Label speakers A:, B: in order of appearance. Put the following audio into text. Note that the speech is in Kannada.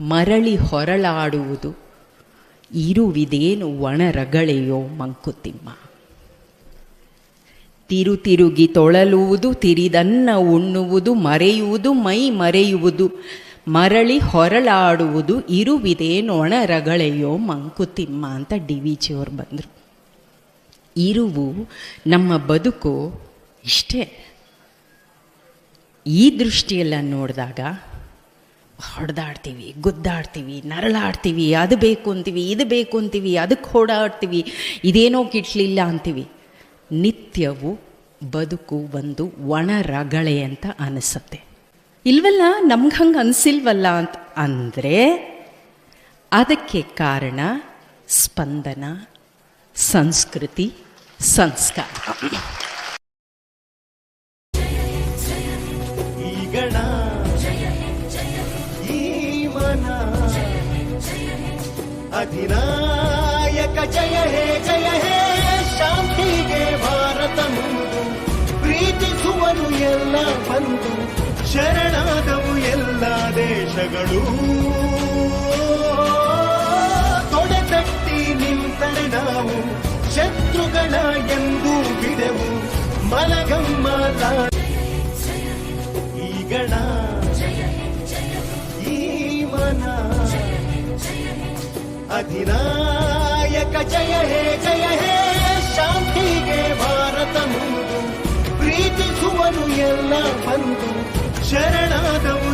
A: ಮರಳಿ ಹೊರಳಾಡುವುದು. ಇರುವಿದೇನು ಒಣರಗಳೆಯೋ ಮಂಕುತಿಮ್ಮ. ತಿರು ತಿರುಗಿ ತೊಳಲುವುದು, ತಿರಿದನ್ನ ಉಣ್ಣುವುದು, ಮರೆಯುವುದು, ಮೈ ಮರೆಯುವುದು, ಮರಳಿ ಹೊರಳಾಡುವುದು, ಇರುವಿದೇನು ಒಣರಗಳೆಯೋ ಮಂಕುತಿಮ್ಮ ಅಂತ ಡಿ ವಿ ಜಿಯವರು ಬಂದರು. ಇರುವು ನಮ್ಮ ಬದುಕು ಇಷ್ಟೇ. ಈ ದೃಷ್ಟಿಯೆಲ್ಲ ನೋಡಿದಾಗ ಹೊಡೆದಾಡ್ತೀವಿ, ಗುದ್ದಾಡ್ತೀವಿ, ನರಳಾಡ್ತೀವಿ, ಅದು ಬೇಕು ಅಂತೀವಿ, ಇದು ಬೇಕು ಅಂತೀವಿ, ಅದಕ್ಕೆ ಓಡಾಡ್ತೀವಿ, ಇದೇನೋ ಕಿಟ್ಲಿಲ್ಲ ಅಂತೀವಿ. ನಿತ್ಯವು ಬದುಕು ಒಂದು ಒಣ ರಗಳೆ ಅಂತ ಅನಿಸುತ್ತೆ. ಇಲ್ವಲ್ಲ, ನಮ್ಗೆ ಹಂಗೆ ಅನಿಸಿಲ್ವಲ್ಲ ಅಂತ ಅಂದರೆ, ಅದಕ್ಕೆ ಕಾರಣ ಸ್ಪಂದನ, ಸಂಸ್ಕೃತಿ, ಸಂಸ್ಕಾರ.
B: ಅಧಿನಾಯಕ, ಜಯ ಹೇ ಜಯ ಹೇ, ಶಾಂತಿಗೆ ಭಾರತ ಮುಂದು ಪ್ರೀತಿಸುವನು ಎಲ್ಲ ಬಂದು, ಶರಣಾದವು ಎಲ್ಲ ದೇಶಗಳು. ತೊಡೆತಟ್ಟಿ ನಿಂತರೆ ನಾವು, ಶತ್ರುಗಳ ಎಂದು ಬಿಡೆವು. ಮಲಗಮ್ಮ ಅಧಿನಾಯಕ ಜಯ ಹೇ ಜಯ ಹೇ ಶಾಂತಿಗೆ ಭಾರತ ಮುಂದು ಪ್ರೀತಿಸುವನು ಎಲ್ಲ ಬಂದು ಶರಣಾದವು